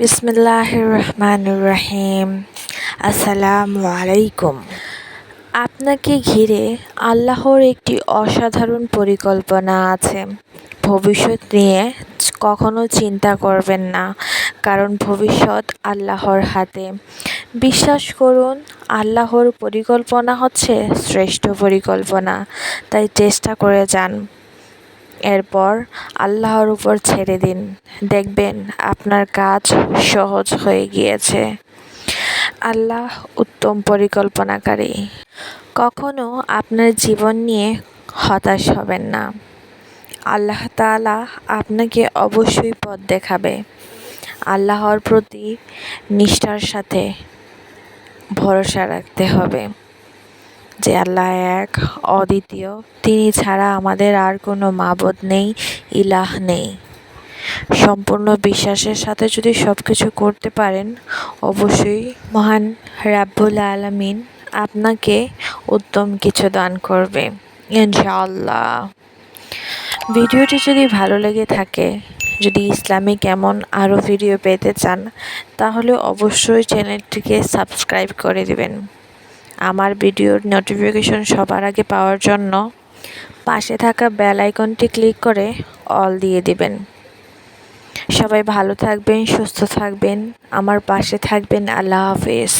বিসমিল্লাহির রহমানির রহিম আসসালামু আলাইকুম। আপনাকে ঘিরে আল্লাহর একটি অসাধারণ পরিকল্পনা আছে। ভবিষ্যৎ নিয়ে কখনো চিন্তা করবেন না, কারণ ভবিষ্যৎ আল্লাহর হাতে। বিশ্বাস করুন, আল্লাহর পরিকল্পনা হচ্ছে শ্রেষ্ঠ পরিকল্পনা, তাই চেষ্টা করে যান। এরপর আল্লাহর উপর ছেড়ে দিন। দেখবেন আপনার কাজ সহজ হয়ে গিয়েছে। আল্লাহ উত্তম পরিকল্পনাকারী। কখনো আপনার জীবন নিয়ে হতাশ হবেন না। আল্লাহ তাআলা আপনাকে অবশ্যই পথ দেখাবে। আল্লাহর প্রতি নিষ্ঠার সাথে ভরসা রাখতে হবে। যে আল্লাহ এক, অদ্বিতীয়। তিনি ছাড়া আমাদের আর কোনো মাবদ নেই, ইলাহ নেই। সম্পূর্ণ বিশ্বাসের সাথে যদি সব কিছু করতে পারেন, অবশ্যই মহান রাব্বুল আলমিন আপনাকে উত্তম কিছু দান করবে, ইনশাআল্লাহ। ভিডিওটি যদি ভালো লেগে থাকে, যদি ইসলামিক এমন আরও ভিডিও পেতে চান, তাহলে অবশ্যই চ্যানেলটিকে সাবস্ক্রাইব করে দিবেন। আমার ভিডিওর নোটিফিকেশন সবার আগে পাওয়ার জন্য পাশে থাকা বেল আইকনটি ক্লিক করে অল দিয়ে দিবেন। সবাই ভালো থাকবেন, সুস্থ থাকবেন, আমার পাশে থাকবেন, আল্লাহ হাফেজ।